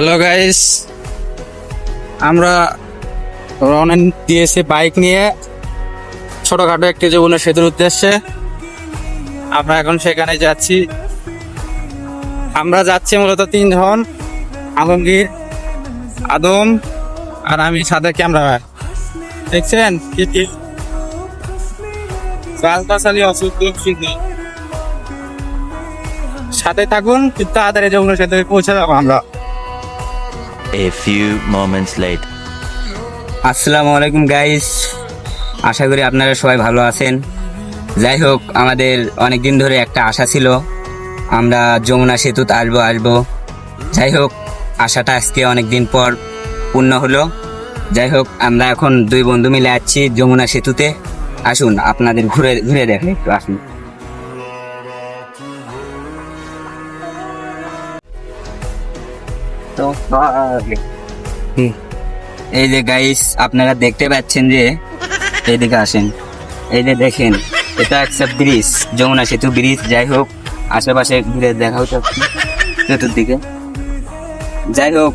Hello guys আমরা রওনা দিয়েছি বাইক নিয়ে। ছোটখাটো একটি যমুনা সেতুর উদ্দেশ্যে। আমরা এখন সেখানে যাচ্ছি। আমরা যাচ্ছি মূলত তিনজন, আলমগীর, আদম আর আমি সাদা ক্যামেরা দেখছেন? কি কি? রাজবাসালি অসুস্থ সাথে থাকুন তাড়াতাড়ি যমুনা সেতুতে পৌঁছে যাব আমরা। A few moments later. আসসালামু আলাইকুম গাইস আশা করি আপনারা সবাই ভালো আছেন। যাই হোক, আমাদের অনেক দিন ধরে একটা আশা ছিল। আমরা যমুনা সেতুতে আসব আসব। যাই হোক, আশাটা আজকে অনেক দিন পর পূর্ণ হলো। যাই হোক, আমরা এখন দুই বন্ধু মিলে যাচ্ছি যমুনা সেতুতে। আসুন, আপনাদের ঘুরে ঘুরে দেখে একটু আসুন। তো এই যে গাইস আপনারা দেখতে পাচ্ছেন যে এইদিকে আসেন। এই যে দেখেন এটা একটা ব্রিজ যমুনা সেতু ব্রিজ যাই হোক আশেপাশে ঘুরে দেখা হচ্ছে চতুর্দিকে। যাই হোক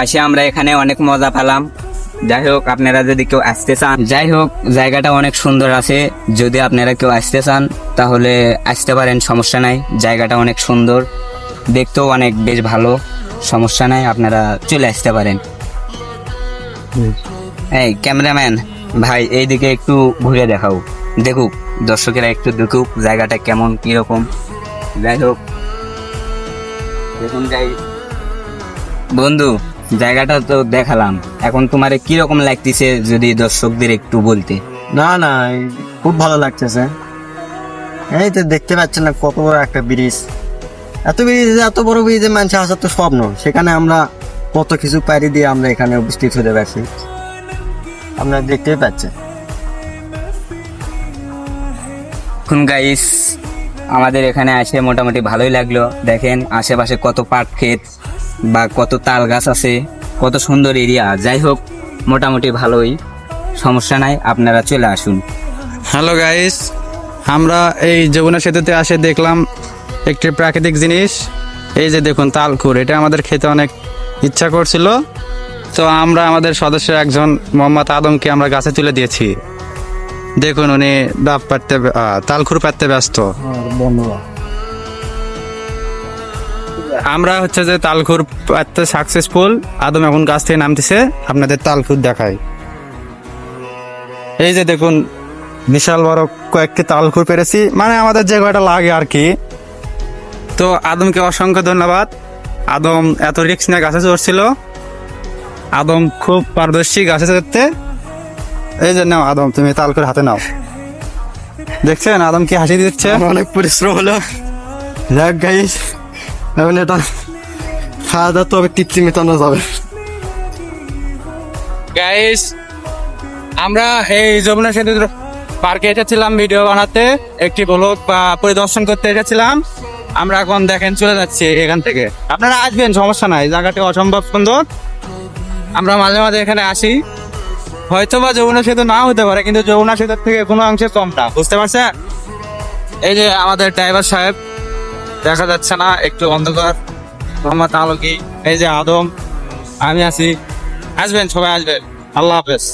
আসে আমরা এখানে অনেক মজা পেলাম। যাই হোক আপনারা যদি কেউ আসতে চান যাই হোক জায়গাটা অনেক সুন্দর আছে। যদি আপনারা কেউ আসতে চান, তাহলে আসতে পারেন, সমস্যা নাই। জায়গাটা অনেক সুন্দর। দেখতেও অনেক বেশ ভালো। সমস্যা নাই, আপনারা চলে আসতে পারেন। এই, ক্যামেরাম্যান, ভাই, এইদিকে একটু ঘুরে দেখাও। দেখুক, দর্শকেরা একটু দেখুক, জায়গাটা কেমন, কীরকম। যাই হোক দেখুন যাই বন্ধু জায়গাটা তো দেখালাম। এখন তোমার কীরকম লাগতেছে যদি দর্শকদের একটু বলতে? না না খুব ভালো লাগতেছে। এই তো দেখতে পাচ্ছেন না কত বড় একটা ব্রিজ। এত ব্রিজ এত বড় ব্রিজে মানুষ আসার তো স্বপ্ন। সেখানে আমরা কত কিছু পাড়ি দিয়ে আমরা এখানে উপস্থিত হতে পারছি। আপনারা দেখতেই পাচ্ছেন। এখন গাইস আমাদের এখানে আসে মোটামুটি ভালোই লাগল। দেখেন আশেপাশে কত পাট ক্ষেত। বা কত তাল গাছ আছে কত সুন্দর এরিয়া যাই হোক মোটামুটি ভালোই। সমস্যা নাই আপনারা চলে আসুন। হ্যালো গাইস আমরা এই যমুনা সেতুতে আসে দেখলাম একটি প্রাকৃতিক জিনিস। এই যে দেখুন তালকুর এটা আমাদের খেতে অনেক ইচ্ছা করছিল। তো আমরা আমাদের সদস্য একজন মোহাম্মদ আদমকে আমরা গাছে তুলে দিয়েছি। দেখুন উনি ডাব পাড়তে আহ, তালকুর পাড়তে ব্যস্ত। বন্ধুরা। আমরা হচ্ছে যে তালখুর পাড়তে সাকসেসফুল আদম এখন গাছ থেকে নামতেছে, আপনাদের তালখুর দেখাই। এই যে দেখুন, বিশাল বড় কয়েকটি তালখুর পেরেছি মানে আমাদের যে কয়টা লাগে আর কি। তো আদমকে অসংখ্য ধন্যবাদ। আদম এত রিক্স নিয়ে গাছে চড়ছিল। আদম খুব পারদর্শী গাছে চড়তে। এই যে নাও আদম, তুমি তালখুর হাতে নাও। দেখছেন আদম কি হাসি দিচ্ছে? অনেক পরিশ্রম হলো। যাক গাইস এখন এটা খাওয়া দাওয়া তো হবে তৃপ্তি মেটানো যাবে। গাইস আমরা এই যমুনা সেতু পার্কে এসেছিলাম ভিডিও বানাতে, একটি ব্লগ পরিদর্শন করতে এসেছিলাম। আমরা এখন দেখেন চলে যাচ্ছি এখান থেকে। আপনারা আসবেন, সমস্যা নাই, জায়গাটি অসম্ভব সুন্দর। আমরা মাঝে মাঝে এখানে আসি। হয়তো বা যমুনা সেতু না হতে পারে, কিন্তু যমুনা সেতুর থেকে কোনো অংশে কম না, বুঝতে পারছেন? এই যে আমাদের ড্রাইভার সাহেব দেখা যাচ্ছে না, একটু অন্ধকার। মোহাম্মদ আলকি এই যে আদম, আমি আছি। আসবেন, সবাই আসবেন। আল্লাহ হাফেজ।